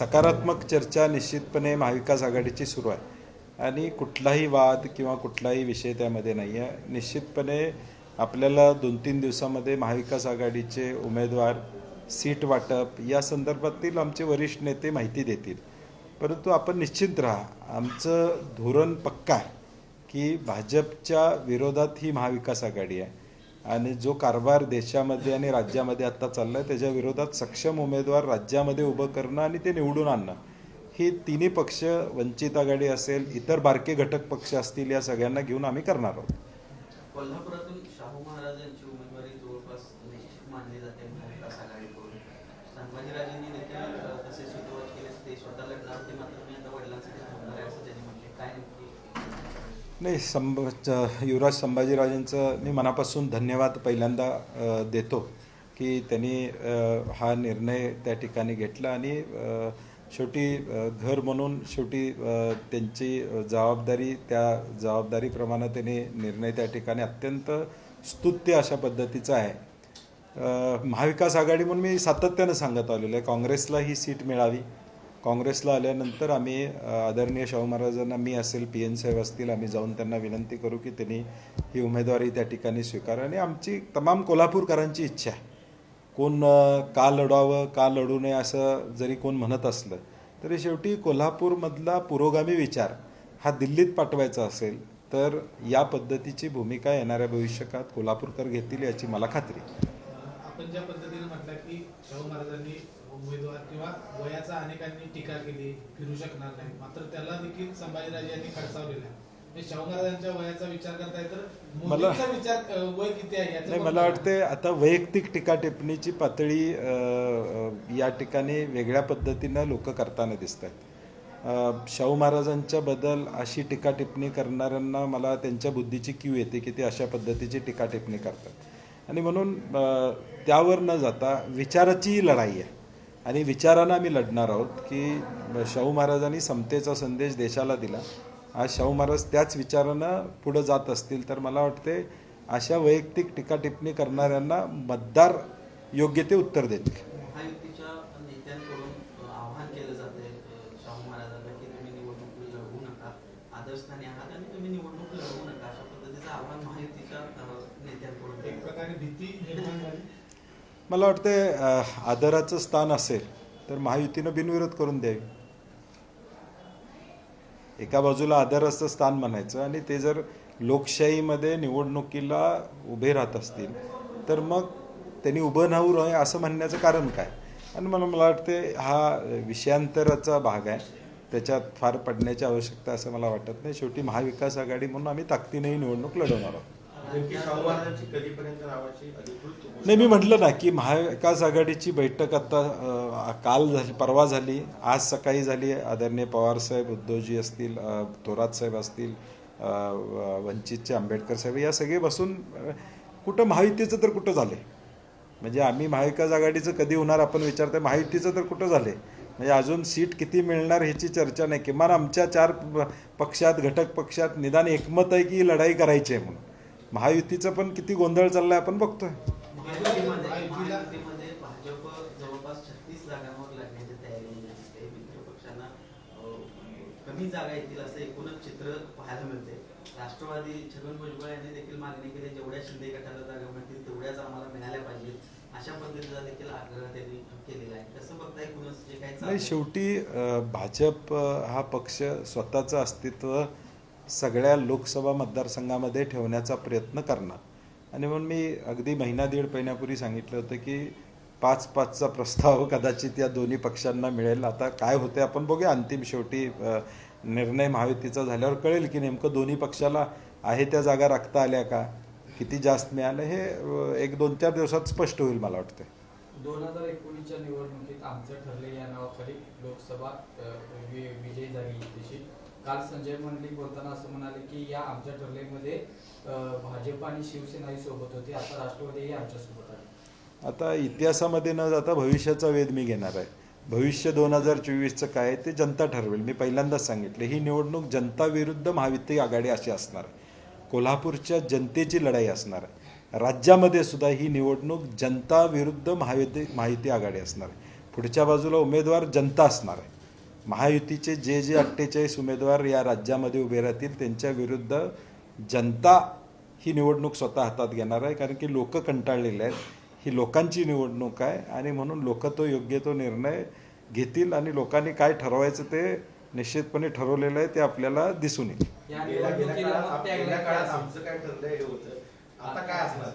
सकारात्मक चर्चा निश्चितपणे महाविकास आघाडीची सुरू आहे. आणि कुठलाही वाद किंवा कुठलाही विषय त्यामध्ये नाही आहे. निश्चितपणे आपल्याला दोन तीन दिवसामध्ये महाविकास आघाडीचे उमेदवार सीट वाटप या संदर्भातील आमचे वरिष्ठ नेते माहिती देतील. परंतु आपण निश्चित राहा. आमचं धोरण पक्का आहे की भाजपच्या विरोधात ही महाविकास आघाडी आहे. आणि जो कारभार देशामध्ये आणि राज्यामध्ये आत्ता चालला आहे त्याच्या विरोधात सक्षम उमेदवार राज्यामध्ये उभं करणं आणि ते निवडून आणणं. हे तिन्ही पक्ष वंचित आघाडी असेल इतर बारके घटक पक्ष असतील या सगळ्यांना घेऊन आम्ही करणार आहोत. कोल्हापुरातून शाहू महाराजांची उमेदवारी जवळपास निश्चित मानली जाते महाविकास आघाडीकडून. संभाजीराजेंनी देखील अ, तसे सुरुवात केली ते स्वतः लढणार होते मात्र मी आता वडिलांसाठी थांबणार आहे असं त्यांनी म्हटले काय नेमकी नाही संभ च- युवराज संभाजीराजेंचं मी मनापासून धन्यवाद पहिल्यांदा देतो की त्यांनी हा निर्णय त्या ठिकाणी घेतला आणि शेवटी घर म्हणून शेवटी त्यांची जबाबदारी त्या जबाबदारीप्रमाणे त्यांनी निर्णय त्या ठिकाणी अत्यंत स्तुत्य अशा पद्धतीचा आहे. महाविकास आघाडी म्हणून मी सातत्यानं सांगत आलेलो आहे. काँग्रेसला ही सीट मिळावी. काँग्रेसला आल्यानंतर आम्ही आदरणीय शाहू महाराजांना मी असेल पी एन साहेब असतील आम्ही जाऊन त्यांना विनंती करू की त्यांनी ही उमेदवारी त्या ठिकाणी स्वीकारा. आणि आमची तमाम कोल्हापूरकरांची इच्छा आहे. कोण का लढावं का लढू नये असं जरी कोण म्हणत असलं तरी शेवटी कोल्हापूरमधला पुरोगामी विचार हा दिल्लीत पाठवायचा असेल तर या पद्धतीची भूमिका येणाऱ्या भविष्यकाळात कोल्हापूरकर घेतील याची मला खात्री आपण ज्या पद्धतीने म्हटलं की शाहू महाराजांनी उमेदवार किंवा वयाचा अनेकांनी टीका केली फिरू शकणार नाही. मात्र त्याला देखील संभाजीराजे यांनी खडसावलेला आहे. म्हणजे मला- नाही मला. वाटते आता वैयक्तिक टीका टिप्पणीची पातळी या ठिकाणी वेगळ्या पद्धतीनं लोक करताना दिसत आहेत शाहू महाराजांच्या बद्दल अशी टीका टिप्पणी करणाऱ्यांना मला त्यांच्या बुद्धीची क्यू येते की ते अशा पद्धतीची टीका टिप्पणी करतात. आणि म्हणून त्यावर न जाता विचाराची लढाई आहे. आणि विचारानं आम्ही लढणार आहोत की शाहू महाराजांनी समतेचा संदेश देशाला दिला. आज शाहू महाराज त्याच विचारानं पुढं जात असतील तर मला वाटते अशा वैयक्तिक टीका टिप्पणी करणाऱ्यांना मतदार योग्य ते उत्तर देतील. महायुतीच्या नेत्यांकडून अ, आवाहन केलं जाते शाहू महाराजांना की तुम्ही निवडणूक लढवू नका आदर्शस्थानी आहात आणि तुम्ही निवडणूक लढवू नका अशा पद्धतीचं आवाहन महायुतीच्या अ, नेत्यांकडून एक प्रकारे भीती निर्माण झाली. मला वाटते आदराचं स्थान असेल तर महायुतीनं बिनविरोध करून द्यावी. एका बाजूला आदराचं स्थान म्हणायचं आणि ते जर लोकशाहीमध्ये निवडणुकीला उभे राहत असतील तर मग त्यांनी उभं राहू नये असं म्हणण्याचं कारण काय? आणि मला मला वाटते हा विषयांतराचा भाग आहे. त्याच्यात फार पडण्याची आवश्यकता असं मला वाटत नाही. शेवटी महाविकास आघाडी म्हणून आम्ही ताकदीनेही निवडणूक लढवणार आहोत. नाही मी म्हटलं ना की महाविकास आघाडीची बैठक आता काल झाली परवा झाली. आज सकाळी झाली. आदरणीय पवारसाहेब उद्धवजी असतील थोरात साहेब असतील वंचितचे आंबेडकर साहेब या सगळे बसून कुठं महायुतीचं तर कुठं झाले? म्हणजे आम्ही महाविकास आघाडीचं कधी होणार आपण विचारतोय महायुतीचं तर कुठं झाले? म्हणजे अजून सीट किती मिळणार ह्याची चर्चा नाही. किमान आमच्या चार पक्षात घटक पक्षात निदान एकमत आहे की लढाई करायची आहे म्हणून. महायुतीचं पण किती गोंधळ चाललाय आपण बघतोय. कमी जागा येतील असं एकूणच चित्र पाहायला मिळते राष्ट्रवादी छगन भुजबळ यांनी देखील मागणी केली जेवढ्या शिंदे गटाला जागा मिळतील तेवढ्याच आम्हाला मिळाल्या पाहिजेत. अशा पद्धतीचा देखील आग्रह त्यांनी केलेला आहे. कसं बघताय एकूणच जे काही नाही चाललंय? शेवटी भाजप हा पक्ष स्वतःचं अस्तित्व सगळ्या लोकसभा मतदारसंघामध्ये ठेवण्याचा प्रयत्न करणार. आणि म्हणून मी अगदी महिना दीड महिन्यापूर्वी सांगितलं होतं की पाच पाचचा प्रस्ताव कदाचित या दोन्ही पक्षांना मिळेल. आता काय होते आपण बघूया. अंतिम शेवटी निर्णय महायुतीचा झाल्यावर कळेल की नेमकं दोन्ही पक्षाला आहे त्या जागा राखता आल्या का? किती जास्त मिळालं? हे एक दोन चार दिवसात स्पष्ट होईल मला वाटतं दोन हजार एकोणीसच्या निवडणुकीत आमचं ठरले या नावाखाली लोकसभा विजयी झाली काल संजय मंडलिक बोलताना असं म्हणाले की या आमच्या ठरलेमध्ये भाजप आणि शिवसेनाही सोबत होती आता राष्ट्रवादीही आमच्यासोबत आहे. आता इतिहासामध्ये न जाता भविष्याचा वेध मी घेणार आहे. भविष्य दोन हजार चोवीसचं काय ते जनता ठरवेल. मी पहिल्यांदाच सांगितलं ही निवडणूक जनता विरुद्ध महावित्ती आघाडी अशी असणार. कोल्हापूरच्या जनतेची लढाई असणार. राज्यामध्ये सुद्धा ही निवडणूक जनता विरुद्ध महायुती माहिती आघाडी असणार. पुढच्या बाजूला उमेदवार जनता असणार आहे. महायुतीचे जे जे अठ्ठेचाळीस उमेदवार या राज्यामध्ये उभे राहतील त्यांच्या विरुद्ध जनता ही निवडणूक स्वतः हातात घेणार आहे कारण की लोक कंटाळलेले आहेत. ही लोकांची निवडणूक आहे आणि म्हणून लोक तो योग्य तो निर्णय घेतील आणि लोकांनी काय ठरवायचं ते निश्चितपणे ठरवलेलं आहे ते आपल्याला दिसून येईल.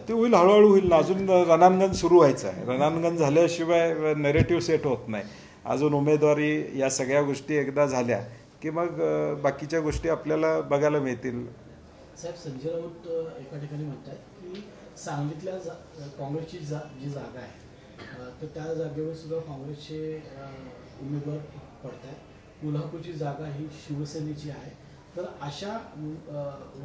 ते होईल हळूहळू होईल. ना अजून रणांगण सुरू व्हायचं आहे. रणांगण झाल्याशिवाय नेरेटिव्ह सेट होत नाही. अजून उमेदवारी या सगळ्या गोष्टी एकदा झाल्या की मग बाकीच्या गोष्टी आपल्याला बघायला मिळतील. साहेब संजय राऊत एका ठिकाणी म्हणतात की सांगलीतल्या जा काँग्रेसची जा जी जागा आहे तर त्या जागेवर सुद्धा काँग्रेसचे उमेदवार पडत आहेत कोल्हापूरची जागा ही शिवसेनेची आहे. तर अशा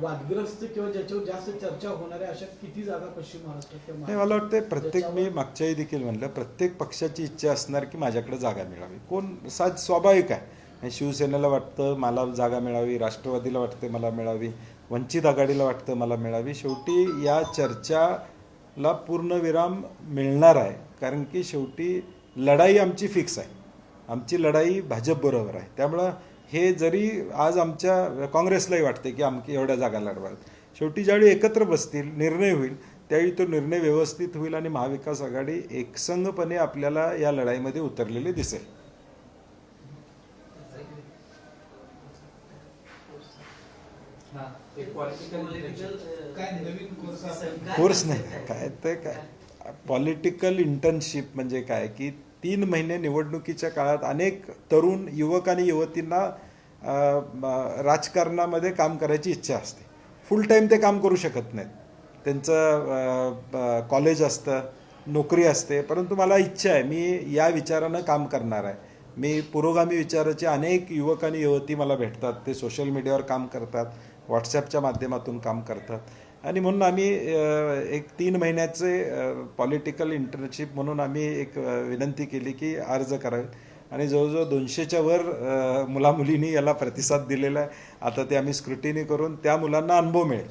वादग्रस्त किंवा ज्याच्यावर जास्त चर्चा होणाऱ्या अशा किती जागा पश्चिम महाराष्ट्रात नाही मला वाटतं प्रत्येक मी मागच्याही देखील म्हणलं प्रत्येक पक्षाची इच्छा असणार की माझ्याकडे जागा मिळावी. कोण साज स्वाभाविक आहे. शिवसेनेला वाटतं मला जागा मिळावी राष्ट्रवादीला वाटतं मला मिळावी वंचित आघाडीला वाटतं मला मिळावी. शेवटी या चर्चाला पूर्णविराम मिळणार आहे. कारण की शेवटी लढाई आमची फिक्स आहे. आमची लढाई भाजपबरोबर आहे. त्यामुळं हे जरी आज आमच्या काँग्रेसलाही वाटते की आमकी एवढ्या जागा लढवाव्यात शेवटी ज्यावेळी एकत्र बसतील निर्णय होईल त्यावेळी तो निर्णय व्यवस्थित होईल आणि महाविकास आघाडी एकसंघपणे आपल्याला या लढाईमध्ये उतरलेली दिसेल. हा, कोर्स असेल? काय कोर्स असतं नाही काय ते काय. पॉलिटिकल इंटर्नशिप म्हणजे काय? की तीन महिने निवडणुकीच्या काळात अनेक तरुण युवक आणि युवतींना राजकारणामध्ये काम करायची इच्छा असते. फुल टाईम ते काम करू शकत नाहीत. त्यांचं कॉलेज असतं नोकरी असते. परंतु मला इच्छा आहे मी या विचारानं काम करणार आहे. मी पुरोगामी विचाराचे अनेक युवक आणि युवती मला भेटतात. ते सोशल मीडियावर काम करतात. व्हॉट्सॲपच्या माध्यमातून काम करतात. आणि म्हणून आम्ही एक तीन महिन्याचे पॉलिटिकल इंटर्नशिप म्हणून आम्ही एक विनंती केली की अर्ज करावे आणि जवळजवळ दोनशेच्या वर मुलामुलींनी याला प्रतिसाद दिलेला आहे. आता ते आम्ही स्क्रुटिनी करून त्या मुलांना अनुभव मिळेल.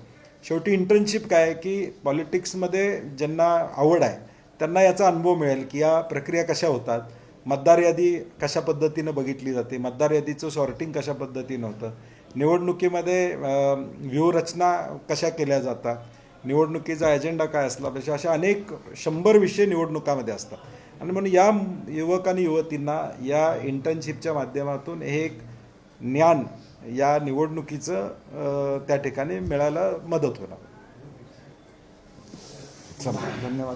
शेवटी इंटर्नशिप काय आहे की पॉलिटिक्समध्ये ज्यांना आवड आहे त्यांना याचा अनुभव मिळेल की या प्रक्रिया कशा होतात. मतदार यादी कशा पद्धतीनं बघितली जाते? मतदार यादीचं सॉर्टिंग कशा पद्धतीनं होतं? निवडणुकीमध्ये व्यूहरचना कशा केल्या जातात? निवडणुकीचा एजेंडा काय असला पाहिजे? अशा अनेक शंभर विषय निवडणुकामध्ये असतात. आणि म्हणून या युवक आणि युवतींना या इंटर्नशिपच्या माध्यमातून हे एक ज्ञान या निवडणुकीचं त्या ठिकाणी मिळायला मदत होणार. चला धन्यवाद.